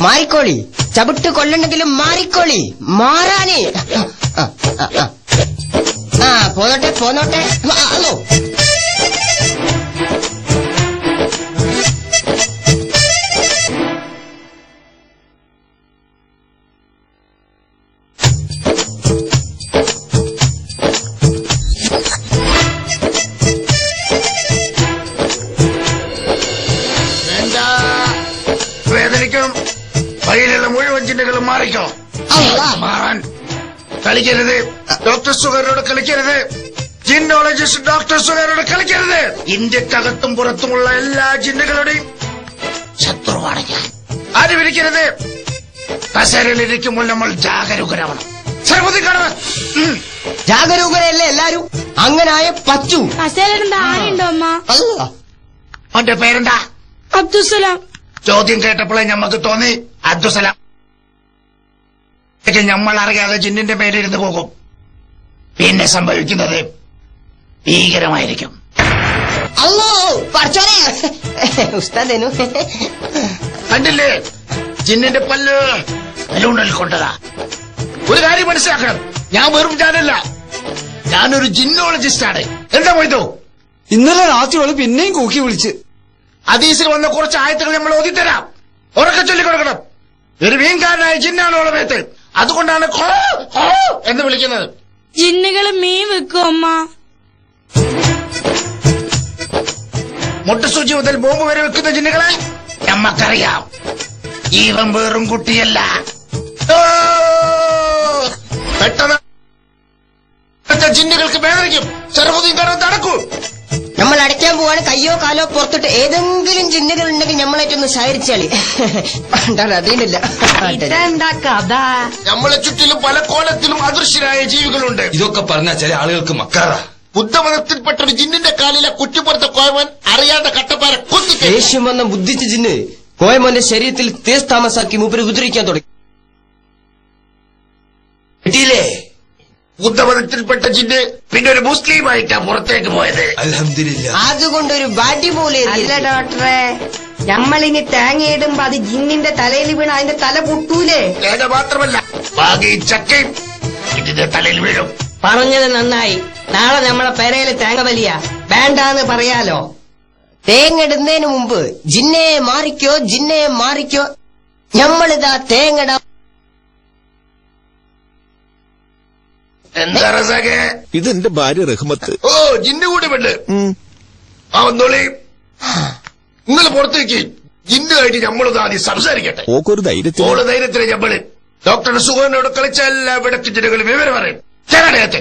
മാറിക്കോളി. ചവിട്ട് കൊല്ലണ്ടെങ്കിലും മാറിക്കോളി. മാറാനേ. ആ, പോന്നോട്ടെ പോന്നോട്ടെ. ഹലോ. വഴിയിലുള്ള മുഴുവൻ ചിന്തകളും മാറിക്കോ. മാറാൻ കളിക്കരുത്. ഡോക്ടർ സുഗരോട് കളിക്കരുത്. ജിന്നോളജിസ്റ്റ് ഡോക്ടർ സുഗരോട് കളിക്കരുത്. ഇന്ത്യക്കകത്തും പുറത്തുമുള്ള എല്ലാ ജിന്നുകളുടെയും ശത്രുവാണ് ഞാൻ. ആരും ഇരിക്കരുത് കസേരയിലിരിക്കുമ്പോൾ നമ്മൾ ജാഗരൂകരാവണം. സർവതി കാണുക ജാഗരൂകരല്ലേ എല്ലാരും? അങ്ങനായ പച്ചു. കസേലയുടെ ആരുണ്ടോ അമ്മ? അല്ല അവന്റെ പേരെന്താ? അബ്ദുസലാം ചോദ്യം കേട്ടപ്പോഴേ ഞമ്മക്ക് തോന്നി അബ്ദുസലാം ഞമ്മൾ അറിയാതെ ജിന്നിന്റെ പേരിരുന്ന് പോകും. പിന്നെ സംഭവിക്കുന്നത് ഭീകരമായിരിക്കും. ഉസ്താദേനു കണ്ടില്ലേ? ജിന്നിന്റെ പല്ല് ബലൂണിൽ കൊണ്ടതാ. ഒരു കാര്യം മനസ്സിലാക്കണം. ഞാൻ വെറും ഞാനല്ല ഞാനൊരു ജിന്നോളജിസ്റ്റ് ആണ് എന്താ പോയതോ ഇന്നലെ രാത്രി പിന്നെയും കൂക്കി വിളിച്ച്. അതീസിൽ വന്ന കുറച്ച് ആയത്തുകൾ നമ്മൾ ഓതിത്തരാം. ഉറക്കെ ചൊല്ലിക്കൊടുക്കണം. ഒരു മീൻകാരനായ ജിന്നാണ് ഉളമേത്ത് അതുകൊണ്ടാണ് എന്ന് വിളിക്കുന്നത്. ജിന്നുകൾ മീൻ വെക്കും അമ്മ. മുട്ടസൂചി മുതൽ ബോംബ് വരെ വെക്കുന്ന ജിന്നുകളെ നമ്മക്കറിയാം. ജീവൻ വേറും കുട്ടിയല്ല. പെട്ടെന്ന് ജിന്നുകൾക്ക് വേദനിക്കും. കാരണം തടക്കൂ നമ്മൾ അടയ്ക്കാൻ പോവാണ്. കയ്യോ കാലോ പുറത്തിട്ട് ഏതെങ്കിലും ജിന്നുകൾ ഉണ്ടെങ്കിൽ നമ്മളേറ്റൊന്ന് സഹരിച്ചാളി അതിനില്ല ഇതെന്താ കഥ? നമ്മളെ ചുറ്റിലും പല കോലത്തിലും അദൃശ്യരായ ജീവികളുണ്ട്. ഇതൊക്കെ പറഞ്ഞ ചില ആളുകൾക്ക് മക്കാറ. ബുദ്ധമതത്തിൽപ്പെട്ട ഒരു ജിന്നിന്റെ കാലിലെ കുറ്റിപ്പുറത്തെ കോയവൻ അറിയാതെ കട്ടപ്പാര കുത്തി ദേഷ്യം വന്ന ബുദ്ധിച്ച ജിന്ന് കോയമോന്റെ ശരീരത്തിൽ തേസ് താമസാക്കി മൂപ്പര് ഉദ്ധരിക്കാൻ തുടങ്ങി. കിട്ടിയില്ലേ? ബുദ്ധമതത്തിൽപ്പെട്ട ജിന്ന് പിന്നെ ഒരു മുസ്ലിമായിട്ടാ പുറത്തേക്ക് പോയത്. അലഹമില്ല അതുകൊണ്ടൊരു ബാഡി പോലെ അല്ല ഡോക്ടറെ നമ്മളിനി തേങ്ങയിടുമ്പോ അത് ജിന്നിന്റെ തലയിൽ വീണ അതിന്റെ തല പൊട്ടൂലേ? തേങ്ങ മാത്രമല്ല ബാക്കി ചക്കയും ഇതിന്റെ തലയിൽ വീഴും. പറഞ്ഞത് നന്നായി. നാളെ നമ്മളെ പെരയിൽ തേങ്ങ വലിയ. വേണ്ടാന്ന് പറയാലോ. തേങ്ങടുന്നതിന് മുമ്പ് ജിന്നെ മാറിക്കോ ജിന്നെ മാറിക്കോ. ഞമ്മളിതാ തേങ്ങട എന്താ റസാഖേ? എന്റെ ഭാര്യ റഹ്മത്ത്. ഓ ജിന്നു കൂടി പെണ്ണ്. ആ വന്നോളി. ഇന്നലെ പുറത്തേക്ക് ജിന്നുമായിട്ട് നമ്മളൊന്ന് ആദ്യം സംസാരിക്കട്ടെ. ഓക്കൊരു ധൈര്യത്തിൽ ഓൾ ധൈര്യത്തിലെ ഞമ്മൾ. ഡോക്ടർ സുഖനോട് കളിച്ച എല്ലാ വിടക്ക് ജിന്നുകളും വിവരം പറയും ചേരാടയത്തെ